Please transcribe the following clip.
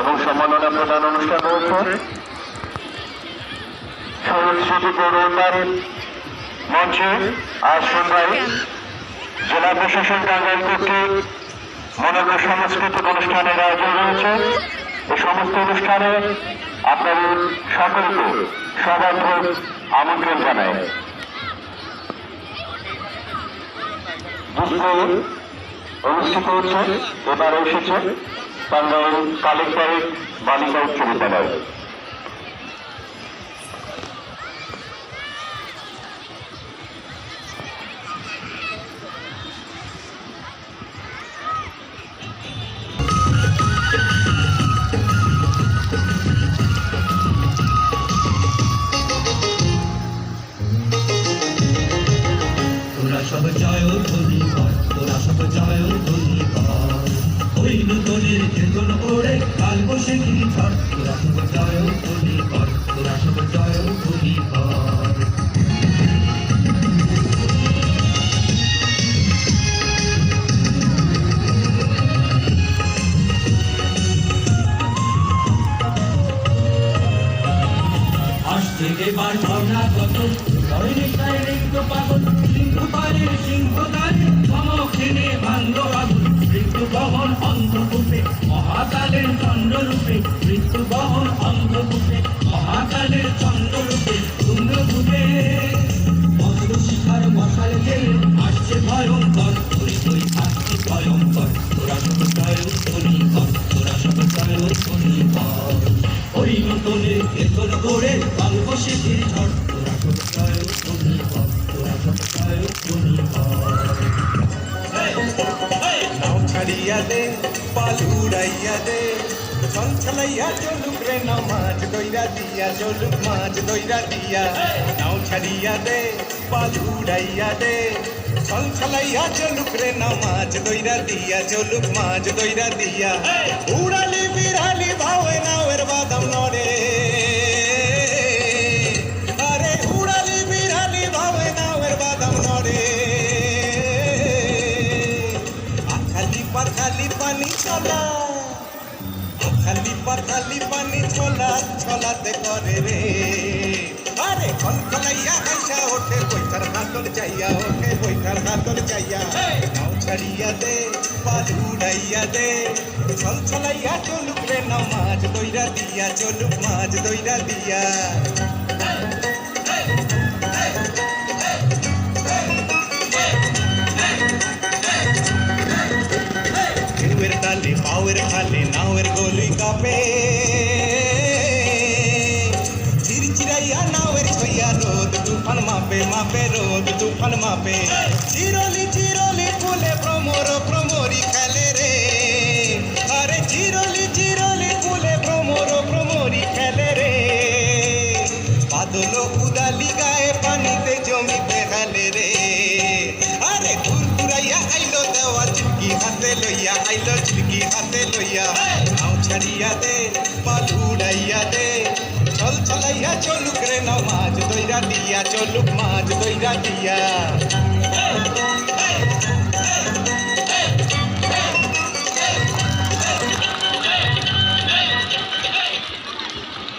এবং সম্মাননা প্রদান অনুষ্ঠান রয়েছে। পৌর উন্নয়ন মঞ্চে আজ সন্ধ্যায় জেলা প্রশাসন টাঙ্গাইল কর্তৃক মনোজ্ঞ সাংস্কৃতিক অনুষ্ঠানের আয়োজন রয়েছে। এই সমস্ত অনুষ্ঠানে আপনাদের সকলকে সবার্থ আমন্ত্রণ জানায় অনুষ্ঠিত হচ্ছে এবার এসেছে। টাঙ্গাইল কালেক্টরেট বালিকা উচ্চ বিদ্যালয়। নূতনের চেতন ওড়ে কাল বসে কি তোরা সব জয় ধ্বনি কর তোরা জয় এবার কত? পাগল সিংহ পারে সিংহ বেতন করে বাংব শিখির ঝড়। তোরা উত্তরী কর, তোরা উত্তরী কর। নাও ছাড়িয়া দে, পাল উড়াইয়া দে। ছলছলাইয়া চলুক রে নাও মাছ, দইরা দিয়া চলুক মাছ, দইরা দিয়া। নাও ছাড়িয়া দে, পাল উড়াইয়া দে। ছলছলাইয়া চলুক রে নাও মাছ, দইরা দিয়া চলুক মাছ, দইরা দিয়া। উড়ালি বিড়ালি পাখালি পানি ছোলা ছোলাতে করে রে। আরে কলকলাইয়া হাইসা ওঠে বৈঠার হাতর যাইয়া ওঠে বৈঠার হাতর যাইয়া নাও ছাড়িয়া দে পা উড়াইয়া দে। ছল ছলাইয়া চলুক রে নাও মাছ দইরা দিয়া চলুক মাছ দইরা দিয়া। তালে পাওয়ের খালে, নাওয়ের গলি কাপে। চিরচিরাইয়া নাওয়ের ছইয়া রোদ, তুফান মাপে মাপে রোদ, তুফান মাপে। চিরলি চিরলি ফুলে ভ্রমর ভ্রমরি খেলে রে। আরে চিরলি চিরলি ফুলে ভ্রমর ভ্রমরি খেলে রে। বাদল উদালি গায়ে পানিতে জমিতে দেওয়া চিটকি হাতে লইয়া, আইল চিটকি হাতে লইয়া। নাও ছাড়িয়া দে, পাল উড়াইয়া দে। চল চলাইয়া চলুক রে নাও মাছ, দইরা দিয়া, চলুক মাছ, দইরা দিয়া।